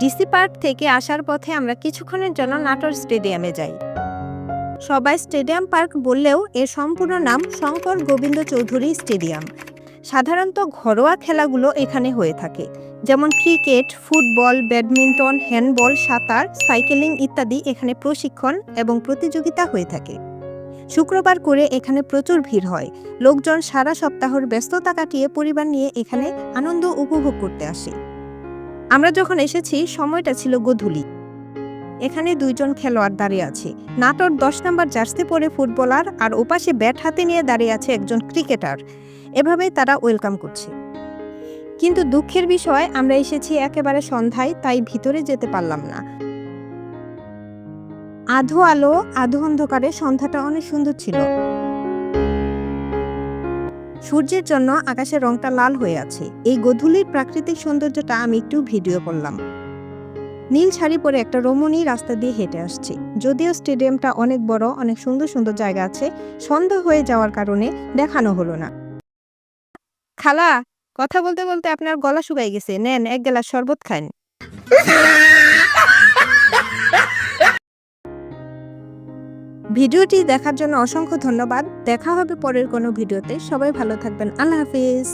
DC park থেকে আসার পথে আমরা কিছুক্ষণের জন্য নাটোর স্টেডিয়ামে যাই। সবাই স্টেডিয়াম পার্ক বললেও এর সম্পূর্ণ নাম শঙ্কর গোবিন্দ চৌধুরী স্টেডিয়াম। সাধারণত ঘরোয়া খেলাগুলো এখানে হয়ে থাকে, যেমন ক্রিকেট, ফুটবল, ব্যাডমিন্টন, হ্যান্ডবল, সাঁতার, সাইকেলিং ইত্যাদি এখানে প্রশিক্ষণ এবং প্রতিযোগিতা হয়ে থাকে। শুক্রবার করে এখানে প্রচুর ভিড় হয়, লোকজন সারা সপ্তাহের ব্যস্ততা কাটিয়ে পরিবার নিয়ে এখানে আনন্দ উপভোগ করতে আসে। আমরা যখন এসেছি, সময়টা ছিল গোধূলি। এখানে দুইজন খেলোয়াড় দাঁড়িয়ে আছে। নাটোর দশ নম্বর জার্সি পরে ফুটবলার আর ওপাশে ব্যাট হাতে নিয়ে দাঁড়িয়ে আছে একজন ক্রিকেটার। এভাবেই তারা ওয়েলকাম করছে। কিন্তু দুঃখের বিষয়, আমরা এসেছি একেবারে সন্ধ্যায়, তাই ভিতরে যেতে পারলাম না। আধো আলো, আধো অন্ধকারে সন্ধ্যাটা অনেক সুন্দর ছিল। সূর্যের জন্য আকাশের রংটা লাল হয়ে আছে। এই গধূলির প্রাকৃতিক সৌন্দর্যটা আমি একটু ভিডিও করলাম। নীল শাড়ি পরে একটা রমণী রাস্তা দিয়ে হেঁটে আসছে। যদিও স্টেডিয়ামটা অনেক বড়, অনেক সুন্দর সুন্দর জায়গা আছে সন্ধ্যা হয়ে যাওয়ার কারণে দেখানো হলো না। খালা, কথা বলতে বলতে আপনার গলা শুকাই গেছে। নেন, এক গ্লাস শরবত খান। ভিডিওটি দেখার জন্য অসংখ্য ধন্যবাদ। দেখা হবে পরের কোনো ভিডিওতে। সবাই ভালো থাকবেন। আল্লাহ হাফিজ।